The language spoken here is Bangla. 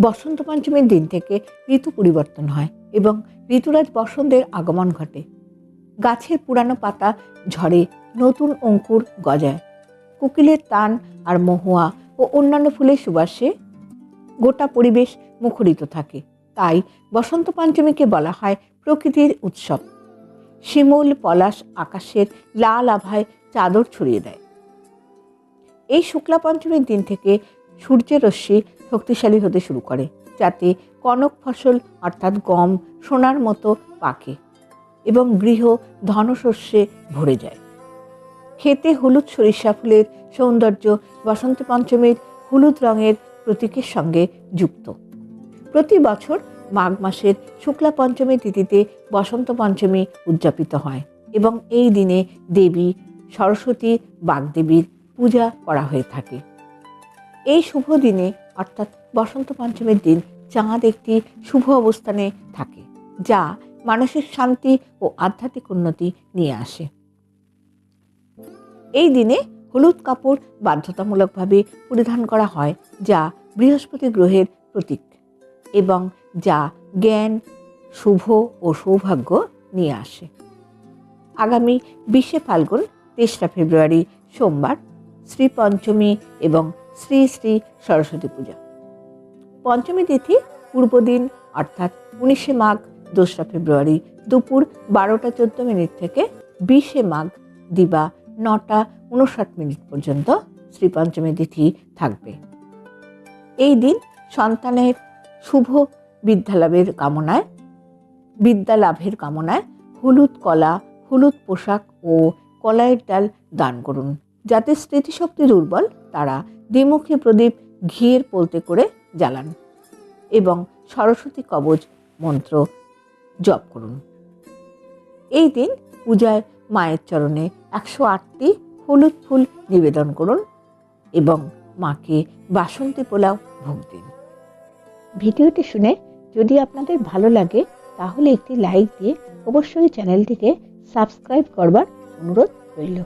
বসন্ত পঞ্চমীর দিন থেকে ঋতু পরিবর্তন হয় এবং ঋতুরাজ বসন্তের আগমন ঘটে। গাছের পুরানো পাতা ঝরে নতুন অঙ্কুর গজায়। কোকিলের তান আর মহুয়া ও অন্যান্য ফুলের সুবাসে গোটা পরিবেশ মুখরিত থাকে। তাই বসন্ত পঞ্চমীকে বলা হয় প্রকৃতির উৎসব। শিমুল, পলাশ আকাশের লাল আভায় চাদর ছড়িয়ে দেয়। এই শুক্লা পঞ্চমীর দিন থেকে সূর্যের রশ্মি শক্তিশালী হতে শুরু করে, যাতে কনক ফসল, অর্থাৎ গম, সোনার মতো পাকে এবং গৃহ ধনশস্যে ভরে যায়। খেতে হলুদ সরিষা ফুলের সৌন্দর্য বসন্ত পঞ্চমীর হলুদ রঙের প্রতীকের সঙ্গে যুক্ত। প্রতি বছর মাঘ মাসের শুক্লা পঞ্চমী তিথিতে বসন্ত পঞ্চমী উদযাপিত হয় এবং এই দিনে দেবী, সরস্বতী, বাগদেবীর পূজা করা হয়ে থাকে। এই শুভ দিনে অর্থাৎ বসন্ত পঞ্চমীর দিন চাঁদ একটি শুভ অবস্থানে থাকে, যা মানসিক শান্তি ও আধ্যাত্মিক উন্নতি নিয়ে আসে। এই দিনে হলুদ কাপড় বাধ্যতামূলকভাবে পরিধান করা হয়, যা বৃহস্পতি গ্রহের প্রতীক এবং যা জ্ঞান, শুভ ও সৌভাগ্য নিয়ে আসে। আগামী বিশে ফাল্গুন তেসরা ফেব্রুয়ারি সোমবার শ্রী পঞ্চমী এবং শ্রী শ্রী সরস্বতী পূজা। পঞ্চমী তিথি পূর্বদিন অর্থাৎ উনিশে মাঘ, দোসরা ফেব্রুয়ারি দুপুর বারোটা চোদ্দ মিনিট থেকে বিশে মাঘ, দিবা নটা উনষাট মিনিট পর্যন্ত শ্রী পঞ্চমী তিথি থাকবে। এই দিন সন্তানের শুভ বিদ্যালাভের কামনায় বিদ্যালাভের কামনায় হলুদ কলা, হলুদ পোশাক ও কলাইয়ের ডাল দান করুন, যাতে স্মৃতিশক্তি দুর্বল তারা দ্বিমুখী প্রদীপ ঘিয়ের পোলতে করে জ্বালান এবং সরস্বতী কবচ মন্ত্র জপ করুন। এই দিন পূজায় মায়ের চরণে একশো আটটি হলুদ ফুল নিবেদন করুন এবং মাকে বাসন্তী পোলাও ভোগ দিন। ভিডিওটি শুনে যদি আপনাদের ভালো লাগে, তাহলে একটি লাইক দিয়ে অবশ্যই চ্যানেলটিকে সাবস্ক্রাইব করবার অনুরোধ রইল।